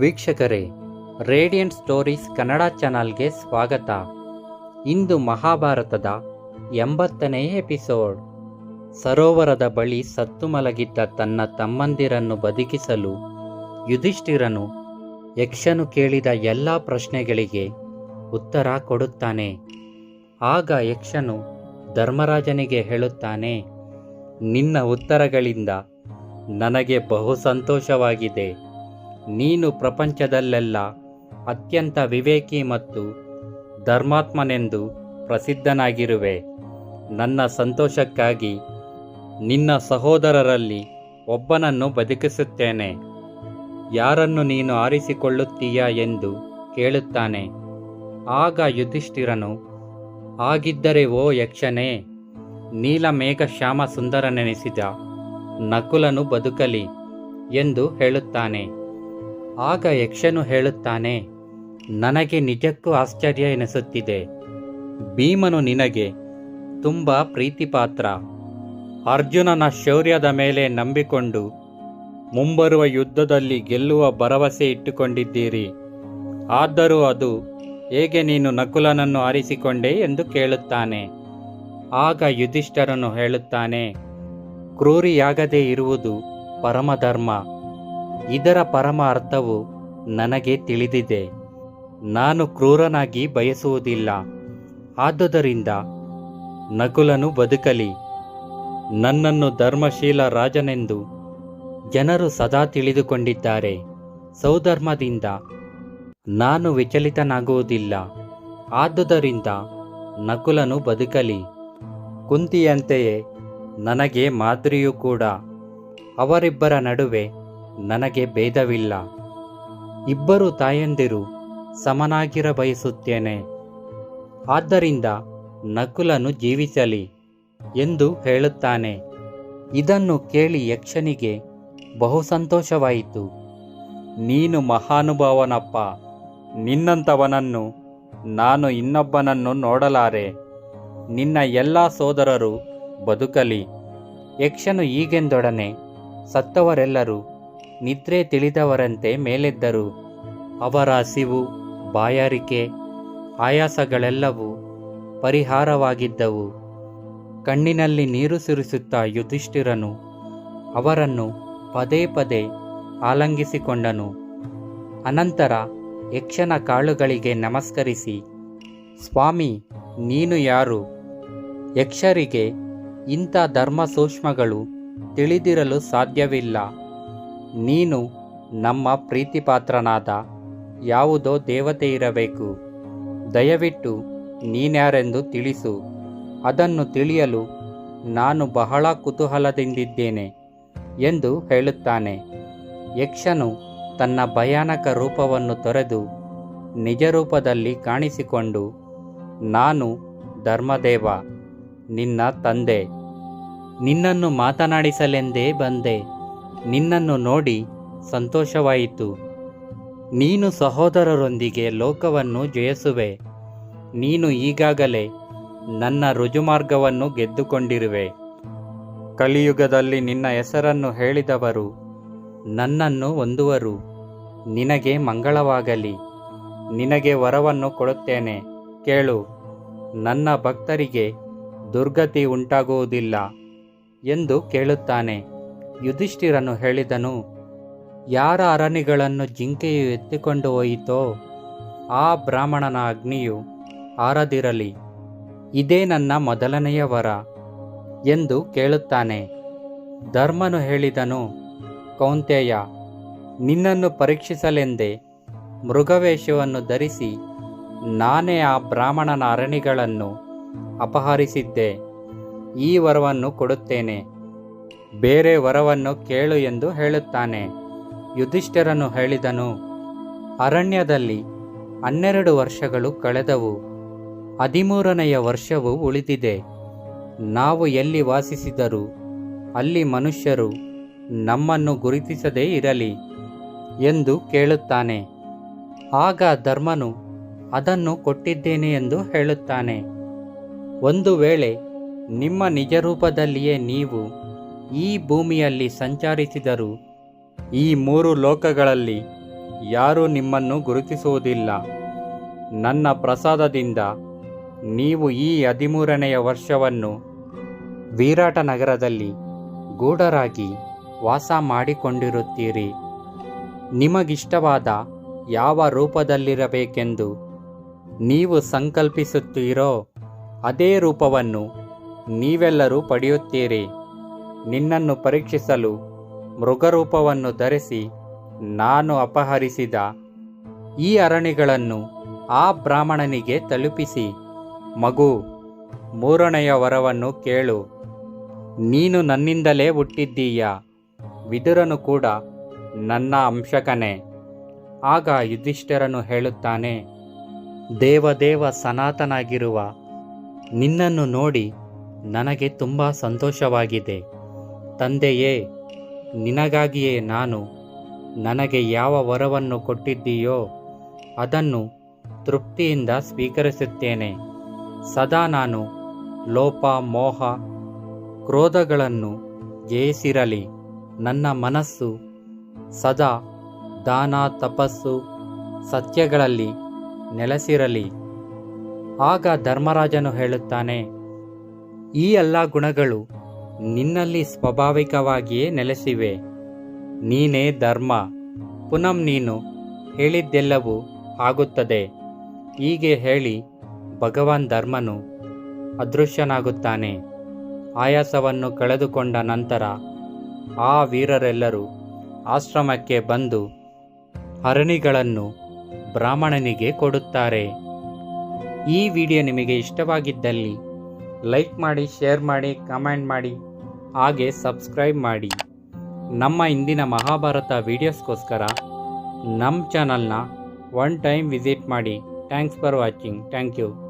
ವೀಕ್ಷಕರೇ, radiant stories Kannada ಚಾನಲ್ಗೆ ಸ್ವಾಗತ. ಇಂದು ಮಹಾಭಾರತದ ಎಂಬತ್ತನೇ ಎಪಿಸೋಡ್. ಸರೋವರದ ಬಳಿ ಸತ್ತು ಮಲಗಿದ್ದ ತನ್ನ ತಮ್ಮಂದಿರನ್ನು ಬದುಕಿಸಲು ಯುಧಿಷ್ಠಿರನು ಯಕ್ಷನು ಕೇಳಿದ ಎಲ್ಲ ಪ್ರಶ್ನೆಗಳಿಗೆ ಉತ್ತರ ಕೊಡುತ್ತಾನೆ. ಆಗ ಯಕ್ಷನು ಧರ್ಮರಾಜನಿಗೆ ಹೇಳುತ್ತಾನೆ, ನಿನ್ನ ಉತ್ತರಗಳಿಂದ ನನಗೆ ಬಹು ಸಂತೋಷವಾಗಿದೆ ನೀನು ಪ್ರಪಂಚದಲ್ಲೆಲ್ಲ ಅತ್ಯಂತ ವಿವೇಕಿ ಮತ್ತು ಧರ್ಮಾತ್ಮನೆಂದು ಪ್ರಸಿದ್ಧನಾಗಿರುವೆ. ನನ್ನ ಸಂತೋಷಕ್ಕಾಗಿ ನಿನ್ನ ಸಹೋದರರಲ್ಲಿ ಒಬ್ಬನನ್ನು ಬದುಕಿಸುತ್ತೇನೆ. ಯಾರನ್ನು ನೀನು ಆರಿಸಿಕೊಳ್ಳುತ್ತೀಯಾ ಎಂದು ಕೇಳುತ್ತಾನೆ. ಆಗ ಯುಧಿಷ್ಠಿರನು ಆಗಿದ್ದರೆ ಓ ಯಕ್ಷನೇ ನೀಲಮೇಘ ಶ್ಯಾಮ ಸುಂದರನೆನಿಸಿದ ನಕುಲನು ಬದುಕಲಿ ಎಂದು ಹೇಳುತ್ತಾನೆ. ಆಗ ಯಕ್ಷನು ಹೇಳುತ್ತಾನೆ, ನನಗೆ ನಿಜಕ್ಕೂ ಆಶ್ಚರ್ಯ ಎನಿಸುತ್ತಿದೆ. ಭೀಮನು ನಿನಗೆ, ತುಂಬ ಪ್ರೀತಿಪಾತ್ರ. ಅರ್ಜುನನ ಶೌರ್ಯದ ಮೇಲೆ ನಂಬಿಕೊಂಡು ಮುಂಬರುವ ಯುದ್ಧದಲ್ಲಿ ಗೆಲ್ಲುವ ಭರವಸೆ ಇಟ್ಟುಕೊಂಡಿದ್ದೀರಿ. ಆದರೂ ಅದು ಹೇಗೆ ನೀನು ನಕುಲನನ್ನು ಆರಿಸಿಕೊಂಡೆ ಎಂದು ಕೇಳುತ್ತಾನೆ. ಆಗ ಯುಧಿಷ್ಠರನು ಹೇಳುತ್ತಾನೆ, ಕ್ರೂರಿಯಾಗದೇ ಇರುವುದು ಪರಮಧರ್ಮ. ಇದರ ಪರಮ ಅರ್ಥವು ನನಗೆ ತಿಳಿದಿದೆ. ನಾನು ಕ್ರೂರನಾಗಿ ಬಯಸುವುದಿಲ್ಲ. ಆದುದರಿಂದ ನಕುಲನು ಬದುಕಲಿ. ನನ್ನನ್ನು ಧರ್ಮಶೀಲ ರಾಜನೆಂದು ಜನರು ಸದಾ ತಿಳಿದುಕೊಂಡಿದ್ದಾರೆ. ಸೌಧರ್ಮದಿಂದ ನಾನು ವಿಚಲಿತನಾಗುವುದಿಲ್ಲ. ಆದುದರಿಂದ ನಕುಲನು ಬದುಕಲಿ. ಕುಂತಿಯಂತೆಯೇ ನನಗೆ ಮಾದರಿಯೂ ಕೂಡ. ಅವರಿಬ್ಬರ ನಡುವೆ ನನಗೆ ಭೇದವಿಲ್ಲ. ಇಬ್ಬರು ತಾಯಂದಿರು ಸಮನಾಗಿರ ಬಯಸುತ್ತೇನೆ. ಆದ್ದರಿಂದ ನಕುಲನು ಜೀವಿಸಲಿ ಎಂದು ಹೇಳುತ್ತಾನೆ. ಇದನ್ನು ಕೇಳಿ ಯಕ್ಷನಿಗೆ ಬಹು ಸಂತೋಷವಾಯಿತು. ನೀನು ಮಹಾನುಭಾವನಪ್ಪ. ನಿನ್ನಂಥವನನ್ನು ನಾನು ಇನ್ನೊಬ್ಬನನ್ನು ನೋಡಲಾರೆ. ನಿನ್ನ ಎಲ್ಲ ಸೋದರರು ಬದುಕಲಿ. ಯಕ್ಷನು ಈಗೆಂದೊಡನೆ ಸತ್ತವರೆಲ್ಲರೂ ನಿದ್ರೆ ತಿಳಿದವರಂತೆ ಮೇಲೆದ್ದರು. ಅವರ ಹಸಿವು, ಬಾಯಾರಿಕೆ, ಆಯಾಸಗಳೆಲ್ಲವೂ ಪರಿಹಾರವಾಗಿದ್ದವು. ಕಣ್ಣಿನಲ್ಲಿ ನೀರು ಸುರಿಸುತ್ತಾ ಯುಧಿಷ್ಠಿರನು ಅವರನ್ನು ಪದೇ ಪದೇ ಆಲಂಗಿಸಿಕೊಂಡನು. ಅನಂತರ ಯಕ್ಷನ ಕಾಳುಗಳಿಗೆ ನಮಸ್ಕರಿಸಿ, ಸ್ವಾಮಿ, ನೀನು ಯಾರು? ಯಕ್ಷರಿಗೆ ಇಂಥ ಧರ್ಮ ಸೂಕ್ಷ್ಮಗಳು ತಿಳಿದಿರಲು ಸಾಧ್ಯವಿಲ್ಲ. ನೀನು ನಮ್ಮ ಪ್ರೀತಿಪಾತ್ರನಾದ ಯಾವುದೋ ದೇವತೆ ಇರಬೇಕು ದಯವಿಟ್ಟು ನೀನ್ಯಾರೆಂದು ತಿಳಿಸು. ಅದನ್ನು ತಿಳಿಯಲು ನಾನು ಬಹಳ ಕುತೂಹಲದಿಂದಿದ್ದೇನೆ ಎಂದು ಹೇಳುತ್ತಾನೆ. ಯಕ್ಷನು ತನ್ನ ಭಯಾನಕ ರೂಪವನ್ನು ತೊರೆದು ನಿಜ ರೂಪದಲ್ಲಿ ಕಾಣಿಸಿಕೊಂಡು, ನಾನು ಧರ್ಮದೇವ, ನಿನ್ನ ತಂದೆ, ನಿನ್ನನ್ನು ಮಾತನಾಡಿಸಲೆಂದೇ ಬಂದೆ. ನಿನ್ನನ್ನು ನೋಡಿ ಸಂತೋಷವಾಯಿತು. ನೀನು ಸಹೋದರರೊಂದಿಗೆ ಲೋಕವನ್ನು ಜಯಿಸುವೆ. ನೀನು ಈಗಾಗಲೇ ನನ್ನ ರುಜುಮಾರ್ಗವನ್ನು ಗೆದ್ದುಕೊಂಡಿರುವೆ. ಕಲಿಯುಗದಲ್ಲಿ ನಿನ್ನ ಹೆಸರನ್ನು ಹೇಳಿದವರು ನನ್ನನ್ನು ಹೊಂದುವರು. ನಿನಗೆ ಮಂಗಳವಾಗಲಿ. ನಿನಗೆ ವರವನ್ನು ಕೊಡುತ್ತೇನೆ. ಕೇಳು, ನನ್ನ ಭಕ್ತರಿಗೆ ದುರ್ಗತಿ ಉಂಟಾಗುವುದಿಲ್ಲ ಎಂದು ಕೇಳುತ್ತಾನೆ. ಯುಧಿಷ್ಠಿರನು ಹೇಳಿದನು, ಯಾರ ಅರಣಿಗಳನ್ನು ಜಿಂಕೆಯು ಎತ್ತಿಕೊಂಡು ಹೋಯಿತೋ ಆ ಬ್ರಾಹ್ಮಣನ ಅಗ್ನಿಯು ಆರದಿರಲಿ. ಇದೇ ನನ್ನ ಮೊದಲನೆಯ ವರ ಎಂದು ಕೇಳುತ್ತಾನೆ. ಧರ್ಮನು ಹೇಳಿದನು, ಕೌಂತೆಯ, ನಿನ್ನನ್ನು ಪರೀಕ್ಷಿಸಲೆಂದೇ ಮೃಗವೇಷವನ್ನು ಧರಿಸಿ ನಾನೇ ಆ ಬ್ರಾಹ್ಮಣನ ಅರಣಿಗಳನ್ನು ಅಪಹರಿಸಿದ್ದೆ. ಈ ವರವನ್ನು ಕೊಡುತ್ತೇನೆ. ಬೇರೆ ವರವನ್ನು ಕೇಳು ಎಂದು ಹೇಳುತ್ತಾನೆ. ಯುಧಿಷ್ಠರನು ಹೇಳಿದನು, ಅರಣ್ಯದಲ್ಲಿ ಹನ್ನೆರಡು ವರ್ಷಗಳು ಕಳೆದವು, ಹದಿಮೂರನೆಯ ವರ್ಷವು ಉಳಿದಿದೆ. ನಾವು ಎಲ್ಲಿ ವಾಸಿಸಿದರೂ ಅಲ್ಲಿ ಮನುಷ್ಯರು ನಮ್ಮನ್ನು ಗುರುತಿಸದೇ ಇರಲಿ ಎಂದು ಕೇಳುತ್ತಾನೆ. ಆಗ ಧರ್ಮನು ಅದನ್ನು ಕೊಟ್ಟಿದ್ದೇನೆ ಎಂದು ಹೇಳುತ್ತಾನೆ. ಒಂದು ವೇಳೆ ನಿಮ್ಮ ನಿಜ ರೂಪದಲ್ಲಿಯೇ ನೀವು ಈ ಭೂಮಿಯಲ್ಲಿ ಸಂಚರಿಸಿದರು ಈ ಮೂರು ಲೋಕಗಳಲ್ಲಿ ಯಾರೂ ನಿಮ್ಮನ್ನು ಗುರುತಿಸುವುದಿಲ್ಲ. ನನ್ನ ಪ್ರಸಾದದಿಂದ ನೀವು ಈ ಹದಿಮೂರನೆಯ ವರ್ಷವನ್ನು ವಿರಾಟ ನಗರದಲ್ಲಿ ಗೂಢರಾಗಿ ವಾಸ ಮಾಡಿಕೊಂಡಿರುತ್ತೀರಿ. ನಿಮಗಿಷ್ಟವಾದ ಯಾವ ರೂಪದಲ್ಲಿರಬೇಕೆಂದು ನೀವು ಸಂಕಲ್ಪಿಸುತ್ತೀರೋ ಅದೇ ರೂಪವನ್ನು ನೀವೆಲ್ಲರೂ ಪಡೆಯುತ್ತೀರಿ. ನಿನ್ನನ್ನು ಪರೀಕ್ಷಿಸಲು ಮೃಗರೂಪವನ್ನು ಧರಿಸಿ ನಾನು ಅಪಹರಿಸಿದ ಈ ಅರಣಿಗಳನ್ನು ಆ ಬ್ರಾಹ್ಮಣನಿಗೆ ತಲುಪಿಸಿ. ಮಗು, ಮೂರನೆಯ ವರವನ್ನು ಕೇಳು. ನೀನು ನನ್ನಿಂದಲೇ ಹುಟ್ಟಿದ್ದೀಯ. ವಿದುರನು ಕೂಡ ನನ್ನ ಅಂಶಕನೇ. ಆಗ ಯುಧಿಷ್ಠಿರನು ಹೇಳುತ್ತಾನೆ, ದೇವದೇವ ಸನಾತನಾಗಿರುವ ನಿನ್ನನ್ನು ನೋಡಿ ನನಗೆ ತುಂಬ ಸಂತೋಷವಾಗಿದೆ. ತಂದೆಯೇ, ನಿನಗಾಗಿಯೇ ನಾನು ನನಗೆ ಯಾವ ವರವನ್ನು ಕೊಟ್ಟಿದ್ದೀಯೋ ಅದನ್ನು ತೃಪ್ತಿಯಿಂದ ಸ್ವೀಕರಿಸುತ್ತೇನೆ. ಸದಾ ನಾನು ಲೋಪ, ಮೋಹ, ಕ್ರೋಧಗಳನ್ನು ಜಯಿಸಿರಲಿ. ನನ್ನ ಮನಸ್ಸು ಸದಾ ದಾನ, ತಪಸ್ಸು ಸತ್ಯಗಳಲ್ಲಿ ನೆಲೆಸಿರಲಿ. ಆಗ ಧರ್ಮರಾಜನು ಹೇಳುತ್ತಾನೆ, ಈ ಎಲ್ಲ ಗುಣಗಳು ನಿನ್ನಲ್ಲಿ ಸ್ವಾಭಾವಿಕವಾಗಿಯೇ ನೆಲೆಸಿವೆ. ನೀನೇ ಧರ್ಮ. ಪುನಂ ನೀನು. ಹೇಳಿದ್ದೆಲ್ಲವೂ ಆಗುತ್ತದೆ. ಹೀಗೆ ಹೇಳಿ ಭಗವಾನ್ ಧರ್ಮನು ಅದೃಶ್ಯನಾಗುತ್ತಾನೆ. ಆಯಾಸವನ್ನು ಕಳೆದುಕೊಂಡ ನಂತರ ಆ ವೀರರೆಲ್ಲರೂ ಆಶ್ರಮಕ್ಕೆ ಬಂದು ಹರಣಿಗಳನ್ನು ಬ್ರಾಹ್ಮಣನಿಗೆ ಕೊಡುತ್ತಾರೆ. ಈ ವಿಡಿಯೋ ನಿಮಗೆ ಇಷ್ಟವಾಗಿದ್ದಲ್ಲಿ ಲೈಕ್ ಮಾಡಿ, ಶೇರ್ ಮಾಡಿ, ಕಮೆಂಟ್ ಮಾಡಿ. ಹಾಗೆ ಸಬ್ಸ್ಕ್ರೈಬ್ ಮಾಡಿ. ನಮ್ಮ ಇಂದಿನ ಮಹಾಭಾರತ ವೀಡಿಯೋಸ್ಗೋಸ್ಕರ ನಮ್ಮ ಚಾನಲ್ನ ಒನ್ ಟೈಮ್ ವಿಸಿಟ್ ಮಾಡಿ. Thanks for watching. Thank you.